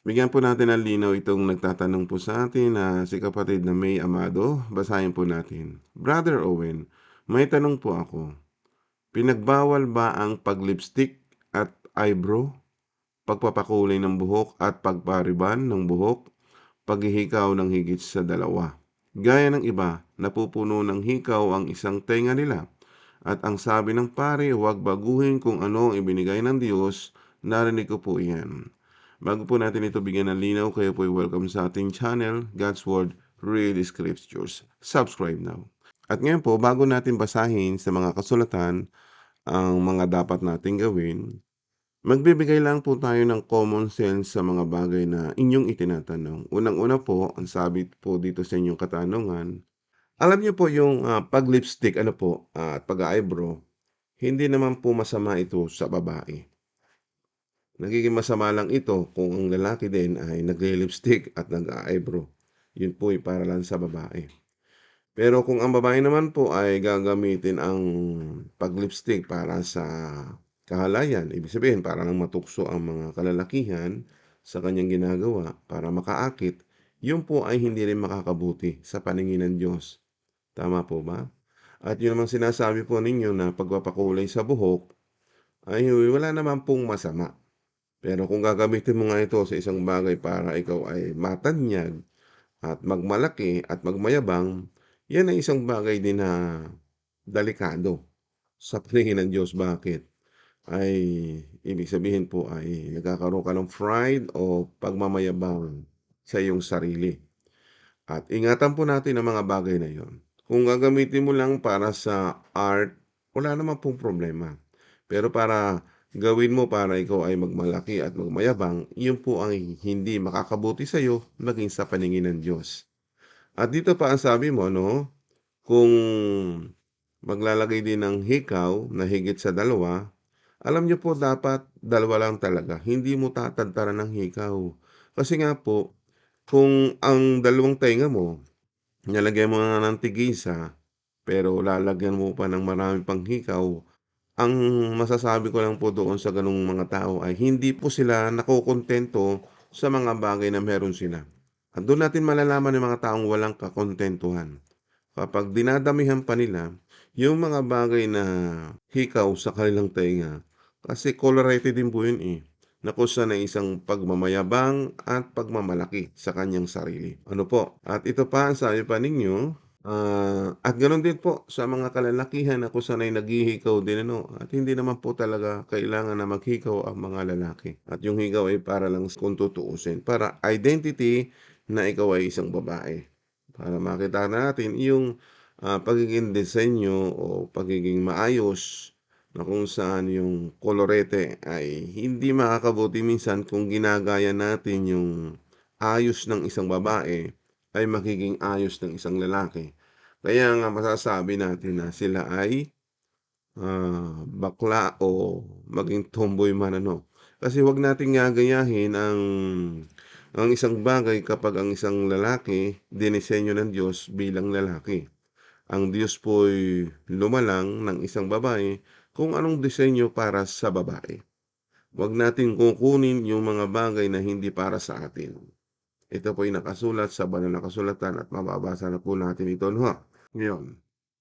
Bigyan po natin ng linaw itong nagtatanong po sa atin na si kapatid na May Amado. Basahin po natin. Brother Owen, may tanong po ako. Pinagbawal ba ang paglipstick at eyebrow, pagpapakulay ng buhok at pagpariban ng buhok, paghihikaw ng higit sa dalawa? Gaya ng iba, napupuno ng hikaw ang isang tenga nila. At ang sabi ng pare, huwag baguhin kung ano ang ibinigay ng Diyos. Narinig ko po iyan. Bago po natin ito bigyan ng linaw, kayo po ay welcome sa ating channel, God's Word, Read Scriptures. Subscribe now. At ngayon po, bago natin basahin sa mga kasulatan ang mga dapat nating gawin, magbibigay lang po tayo ng common sense sa mga bagay na inyong itinatanong. Unang-una po, ang sabi po dito sa inyong katanungan, alam niyo po yung uh, pag-lipstick, ano po, uh, at pag-eyebrow, hindi naman po masama ito sa babae. Nagiging masama lang ito kung ang lalaki din ay nagle-lipstick at nag-eyebrow. Yun po ay para lang sa babae. Pero kung ang babae naman po ay gagamitin ang pag-lipstick para sa kahalayan, ibig sabihin para lang matukso ang mga kalalakihan sa kanyang ginagawa para makaakit, yun po ay hindi rin makakabuti sa paningin ng Diyos. Tama po ba? At yun naman sinasabi po ninyo na pagpapakulay sa buhok ay wala naman pong masama. Pero kung gagamitin mo nga ito sa isang bagay para ikaw ay matanyag at magmalaki at magmayabang, yan ay isang bagay din na delikado sa paningin ng Diyos. Bakit? Ay ibig sabihin po ay nagkakaroon ka ng pride o pagmamayabang sa iyong sarili. At ingatan po natin ang mga bagay na yon. Kung gagamitin mo lang para sa art, wala naman pong problema. Pero para gawin mo para ikaw ay magmalaki at magmayabang, iyon po ang hindi makakabuti sa iyo maging sa paningin ng Diyos. At dito pa ang sabi mo, no, kung maglalagay din ng hikaw na higit sa dalawa, alam niyo po dapat dalawa lang talaga. Hindi mo tatantaran ng hikaw. Kasi nga po, kung ang dalawang tenga mo, nalagyan mo na ng tigisa, pero lalagyan mo pa ng marami pang hikaw, ang masasabi ko lang po doon sa ganung mga tao ay hindi po sila nakokontento sa mga bagay na meron sila. At doon natin malalaman ng mga taong walang kakontentuhan. Kapag dinadamihan pa nila yung mga bagay na hikaw sa kanilang tenga, kasi colorated din po yun eh, na kusa na isang pagmamayabang at pagmamalaki sa kanyang sarili. Ano po? At ito pa, sabi pa ninyo, Uh, at ganoon din po sa mga kalalakihan na kung naghihikaw din ano at hindi naman po talaga kailangan na maghikaw ang mga lalaki. At yung higaw ay para lang kung tutuusin, para identity na ikaw ay isang babae. Para makita natin yung uh, pagiging disenyo o pagiging maayos na kung saan yung kolorete ay hindi makakabuti minsan kung ginagaya natin yung ayos ng isang babae ay magiging ayos ng isang lalaki. Kaya nga masasabi natin na sila ay uh, bakla o maging tomboy man ano. Kasi wag nating gagayahin ang ang isang bagay kapag ang isang lalaki dinisenyo ng Diyos bilang lalaki. Ang Diyos po'y lumalang ng isang babae kung anong disenyo para sa babae. Huwag natin kukunin yung mga bagay na hindi para sa atin. Ito po ay nakasulat sa banal na kasulatan at mababasa na po natin ito. No? Ngayon,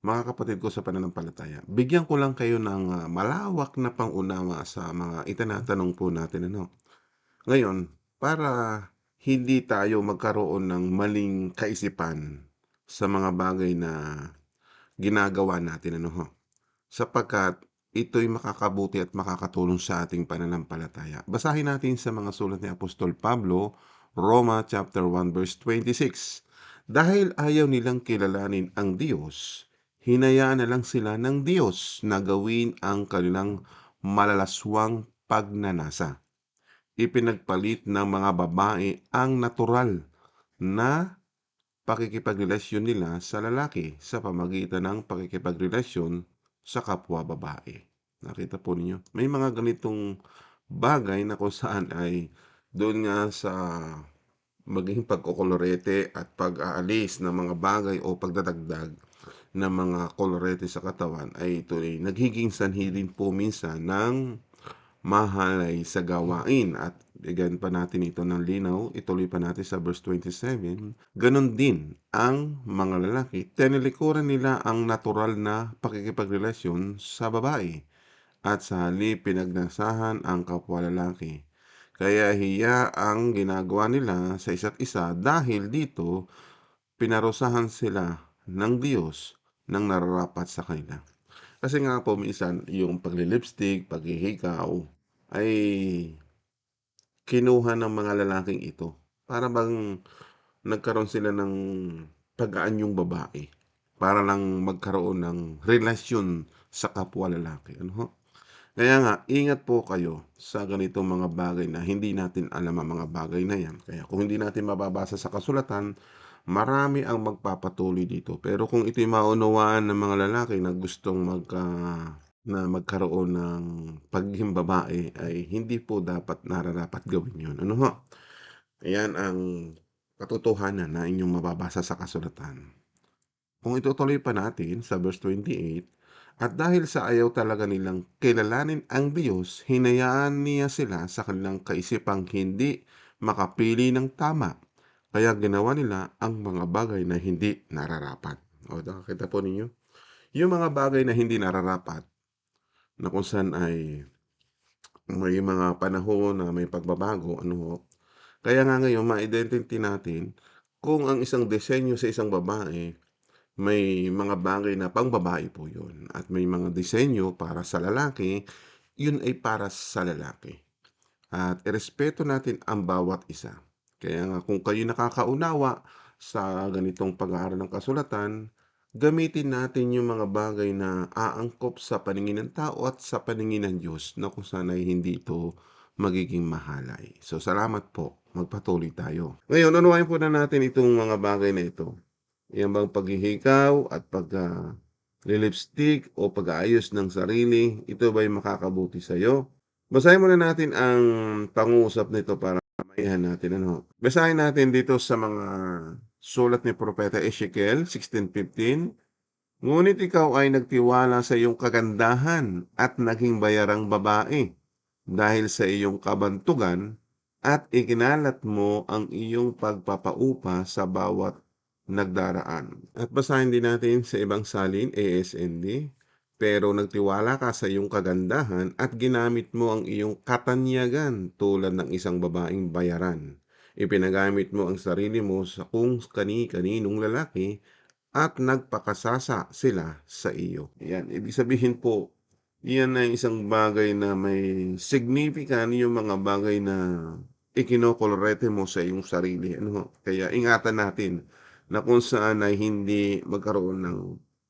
mga kapatid ko sa pananampalataya, bigyan ko lang kayo ng uh, malawak na pangunawa sa mga itinatanong po natin. Ano? Ngayon, para hindi tayo magkaroon ng maling kaisipan sa mga bagay na ginagawa natin. Ano? Sapagkat ito'y makakabuti at makakatulong sa ating pananampalataya. Basahin natin sa mga sulat ni Apostol Pablo Roma chapter 1 verse 26. Dahil ayaw nilang kilalanin ang Diyos, hinayaan na lang sila ng Diyos na gawin ang kanilang malalaswang pagnanasa. Ipinagpalit ng mga babae ang natural na pakikipagrelasyon nila sa lalaki sa pamagitan ng pakikipagrelasyon sa kapwa babae. Nakita po ninyo, may mga ganitong bagay na kung saan ay doon nga sa maging pagkokolorete at pag-aalis ng mga bagay o pagdadagdag ng mga kolorete sa katawan ay ito ay nagiging sanhi din po minsan ng mahalay sa gawain at bigyan pa natin ito ng linaw, ituloy pa natin sa verse 27, ganon din ang mga lalaki, tinalikuran nila ang natural na pakikipagrelasyon sa babae at sa halip pinagnasahan ang kapwa lalaki. Kaya hiya ang ginagawa nila sa isa't isa dahil dito pinarusahan sila ng Diyos ng nararapat sa kanila. Kasi nga po minsan yung pagli-lipstick, paghihikaw ay kinuha ng mga lalaking ito. Para bang nagkaroon sila ng pag-aanyong babae para lang magkaroon ng relasyon sa kapwa lalaki. Ano ho? Kaya nga, ingat po kayo sa ganitong mga bagay na hindi natin alam ang mga bagay na yan. Kaya kung hindi natin mababasa sa kasulatan, marami ang magpapatuloy dito. Pero kung ito'y maunawaan ng mga lalaki na gustong magka na magkaroon ng pagiging babae ay hindi po dapat nararapat gawin yun. Ano ho? Ayan ang katotohanan na inyong mababasa sa kasulatan. Kung itutuloy pa natin sa verse 28, at dahil sa ayaw talaga nilang kilalanin ang Diyos, hinayaan niya sila sa kanilang kaisipang hindi makapili ng tama. Kaya ginawa nila ang mga bagay na hindi nararapat. O, nakakita po ninyo? Yung mga bagay na hindi nararapat, na kung saan ay may mga panahon na may pagbabago, ano ho. Kaya nga ngayon, ma-identity natin kung ang isang disenyo sa isang babae, may mga bagay na pang babae po yun. At may mga disenyo para sa lalaki, yun ay para sa lalaki. At irespeto natin ang bawat isa. Kaya nga kung kayo nakakaunawa sa ganitong pag-aaral ng kasulatan, gamitin natin yung mga bagay na aangkop sa paningin ng tao at sa paningin ng Diyos na kung saan ay hindi ito magiging mahalay. So salamat po. Magpatuloy tayo. Ngayon, unawain po na natin itong mga bagay na ito. Yan bang paghihikaw at pag uh, o pag-aayos ng sarili, ito ba'y makakabuti sa iyo? Basahin muna natin ang pangusap nito para maihan natin. Ano? Basahin natin dito sa mga sulat ni Propeta Ezekiel 16.15 Ngunit ikaw ay nagtiwala sa iyong kagandahan at naging bayarang babae dahil sa iyong kabantugan at ikinalat mo ang iyong pagpapaupa sa bawat nagdaraan. At basahin din natin sa ibang salin, ASND, pero nagtiwala ka sa iyong kagandahan at ginamit mo ang iyong katanyagan tulad ng isang babaeng bayaran. Ipinagamit mo ang sarili mo sa kung kani-kaninong lalaki at nagpakasasa sila sa iyo. Yan, ibig sabihin po, yan ay isang bagay na may significant yung mga bagay na ikinokolorete mo sa iyong sarili. Ano? Kaya ingatan natin na kung saan ay hindi magkaroon ng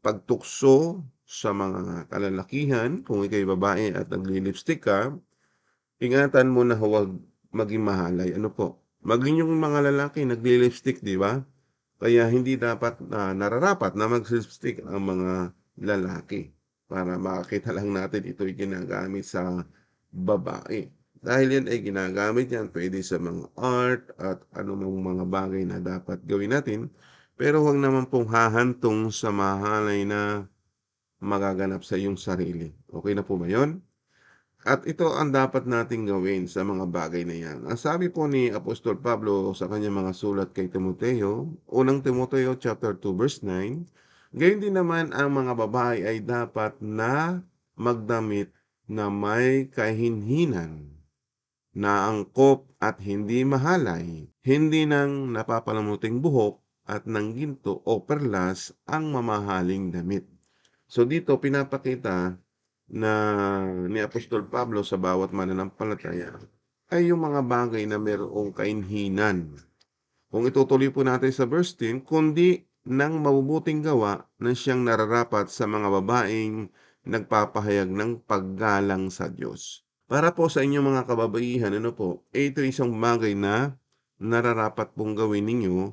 pagtukso sa mga kalalakihan, kung ikay babae at nagli-lipstick ka, ingatan mo na huwag maging mahalay. Ano po? Maging yung mga lalaki nagli-lipstick, di ba? Kaya hindi dapat na nararapat na mag-lipstick ang mga lalaki para makakita lang natin ito'y ginagamit sa babae. Dahil yan ay ginagamit yan, pwede sa mga art at anumang mga bagay na dapat gawin natin. Pero huwag naman pong hahantong sa mahalay na magaganap sa iyong sarili. Okay na po ba yon? At ito ang dapat nating gawin sa mga bagay na yan. Ang sabi po ni Apostol Pablo sa kanyang mga sulat kay Timoteo, unang Timoteo chapter 2 verse 9, gayon din naman ang mga babae ay dapat na magdamit na may kahinhinan na angkop at hindi mahalay, hindi nang napapalamuting buhok at ng ginto o perlas ang mamahaling damit. So dito pinapakita na ni Apostol Pablo sa bawat mananampalataya ay yung mga bagay na mayroong kainhinan. Kung itutuloy po natin sa verse 10, kundi ng mabubuting gawa na siyang nararapat sa mga babaeng nagpapahayag ng paggalang sa Diyos. Para po sa inyong mga kababaihan, ano po, ito isang bagay na nararapat pong gawin ninyo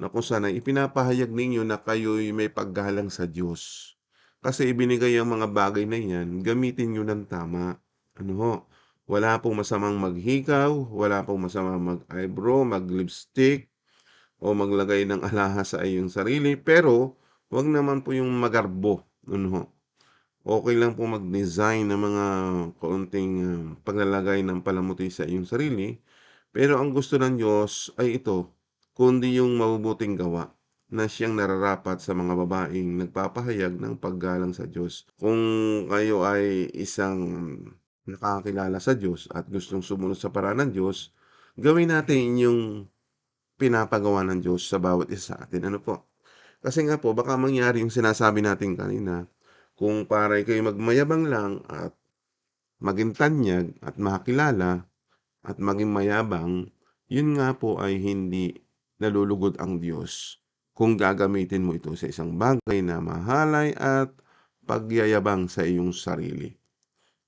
na kung saan ipinapahayag ninyo na kayo'y may paggalang sa Diyos. Kasi ibinigay ang mga bagay na yan, gamitin nyo ng tama. Ano ho? Wala pong masamang maghikaw, wala pong masamang mag-eyebrow, mag-lipstick, o maglagay ng alahas sa iyong sarili, pero wag naman po yung magarbo. Ano ho? Okey lang pong mag-design ng mga kaunting, ah, paglalagay ng palamuti sa iyong sarili, pero ang gusto ng Diyos ay ito, kundi yung mabubuting gawa na siyang nararapat sa mga babaeng nagpapahayag ng paggalang sa Diyos. Kung kayo ay isang nakakakilala sa Diyos at gustong sumunod sa paraan ng Diyos, gawin natin yung pinapagawa ng Diyos sa bawat isa sa atin, ano po? Kasi nga po baka mangyari yung sinasabi natin kanina, kung para kayo'y magmayabang lang at maging tanyag at makakilala at maging mayabang, yun nga po ay hindi nalulugod ang Diyos kung gagamitin mo ito sa isang bagay na mahalay at pagyayabang sa iyong sarili.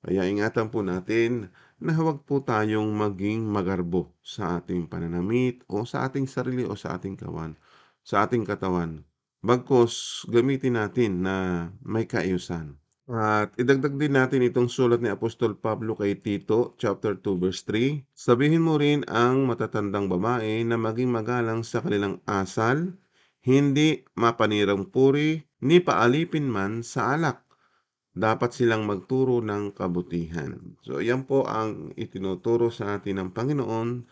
Kaya ingatan po natin na huwag po tayong maging magarbo sa ating pananamit o sa ating sarili o sa ating kawan sa ating katawan. Bagkus gamitin natin na may kaayusan. At idagdag din natin itong sulat ni Apostol Pablo kay Tito chapter 2 verse 3, "Sabihin mo rin ang matatandang babae na maging magalang sa kanilang asal, hindi mapanirang puri, ni paalipin man sa alak. Dapat silang magturo ng kabutihan." So yan po ang itinuturo sa atin ng Panginoon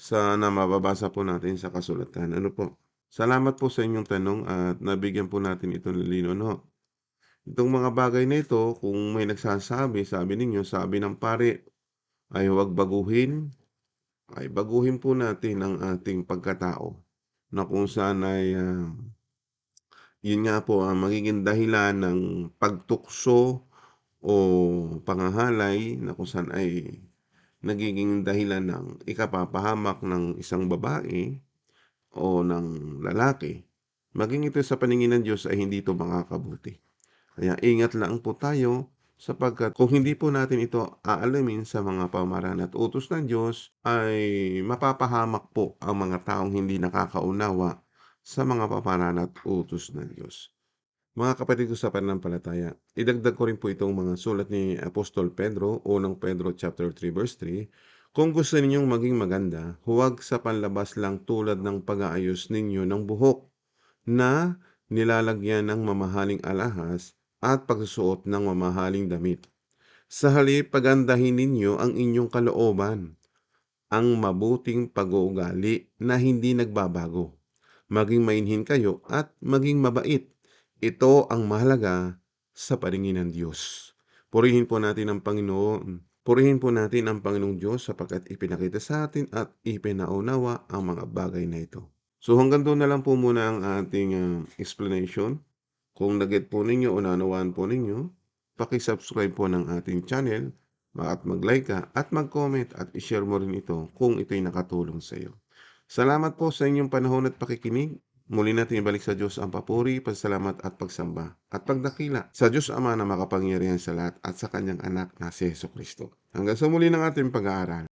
sa na mababasa po natin sa kasulatan, ano po? Salamat po sa inyong tanong at nabigyan po natin ito ng linaw 'no. Itong mga bagay na ito kung may nagsasabi, sabi ninyo, sabi ng pari ay huwag baguhin, ay baguhin po natin ang ating pagkatao na kung saan ay, ah, yun nga po ang magiging dahilan ng pagtukso o pangahalay na kung saan ay nagiging dahilan ng ikapapahamak ng isang babae o ng lalaki, maging ito sa paningin ng Diyos ay hindi ito makakabuti. Kaya ingat lang po tayo sapagkat kung hindi po natin ito aalamin sa mga pamaraan at utos ng Diyos ay mapapahamak po ang mga taong hindi nakakaunawa sa mga pamaraan at utos ng Diyos. Mga kapatid ko sa pananampalataya, idagdag ko rin po itong mga sulat ni Apostol Pedro, unang Pedro chapter 3 verse 3, "Kung gusto ninyong maging maganda, huwag sa panlabas lang tulad ng pag-aayos ninyo ng buhok na nilalagyan ng mamahaling alahas at pagsusuot ng mamahaling damit. Sa halip pagandahin ninyo ang inyong kalooban, ang mabuting pag-uugali na hindi nagbabago. Maging mainhin kayo at maging mabait. Ito ang mahalaga sa paningin ng Diyos." Purihin po natin ang Panginoon. Purihin po natin ang Panginoong Diyos sapagkat ipinakita sa atin at ipinaunawa ang mga bagay na ito. So hanggang doon na lang po muna ang ating, ah, explanation. Kung na-get po ninyo o naunawaan po ninyo, paki-subscribe po ng ating channel at mag-like ka at mag-comment at i-share mo rin ito kung ito'y nakatulong sa iyo. Salamat po sa inyong panahon at pakikinig. Muli natin ibalik sa Diyos ang papuri, pasasalamat at pagsamba at pagdakila sa Diyos Ama na makapangyarihan sa lahat at sa kanyang anak na si Jesucristo. Hanggang sa muli ng ating pag-aaral.